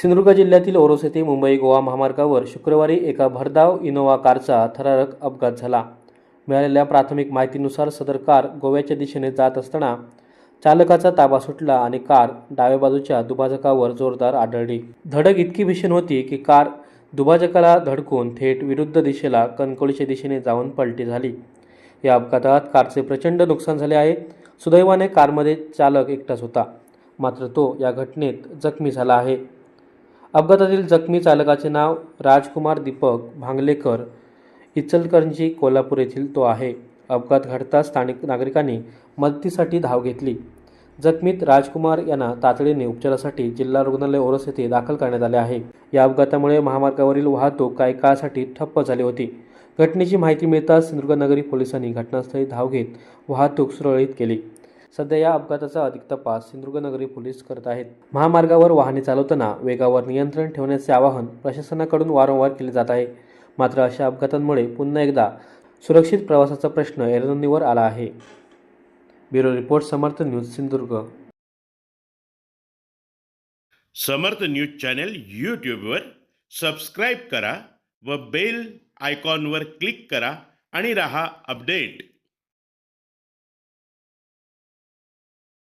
सिंधुदुर्ग जिल्ह्यातील ओरोस येथे मुंबई गोवा महामार्गावर शुक्रवारी एका भरधाव इनोव्हा कारचा थरारक अपघात झाला. मिळालेल्या प्राथमिक माहितीनुसार सदर कार गोव्याच्या दिशेने जात असताना चालकाचा ताबा सुटला आणि कार डाव्या बाजूच्या दुभाजकावर जोरदार आढळली. धडक इतकी भीषण होती की कार दुभाजकाला धडकून थेट विरुद्ध दिशेला कणकोळीच्या दिशेने जाऊन पलटी झाली. या अपघातात कारचे प्रचंड नुकसान झाले आहे. सुदैवाने कारमध्ये चालक एकटाच होता. मात्र तो या घटनेत जखमी झाला आहे. अपघातातील जखमी चालकाचे नाव राजकुमार दीपक भांगलेकर इचलकरंजी कोल्हापूर येथील तो आहे. अपघात घडताच स्थानिक नागरिकांनी मदतीसाठी धाव घेतली. जखमीत राजकुमार यांना तातडीने उपचारासाठी जिल्हा रुग्णालय ओरस येथे दाखल करण्यात आले आहे. या अपघातामुळे महामार्गावरील वाहतूक काही काळासाठी ठप्प झाली होती. घटनेची माहिती मिळताच सिंधुदुर्ग नगरी पोलिसांनी घटनास्थळी धाव घेत वाहतूक सुरळीत केली. सध्या या अपघाताचा अधिक तपास सिंधुदुर्ग नगरी पोलीस करत आहेत. महामार्गावर वाहने चालवताना वेगावर नियंत्रण ठेवण्याचे आवाहन प्रशासनाकडून वारंवार केले जात आहे. मात्र अशा अपघातांमुळे पुन्हा एकदा सुरक्षित प्रवासाचा प्रश्न ऐरणीवर आला आहे. Bureau report Samarth news Sindhudurg. Samarth news channel यूट्यूबवर सबस्क्राईब करा व बेल आयकॉनवर क्लिक करा आणि रहा अपडेट.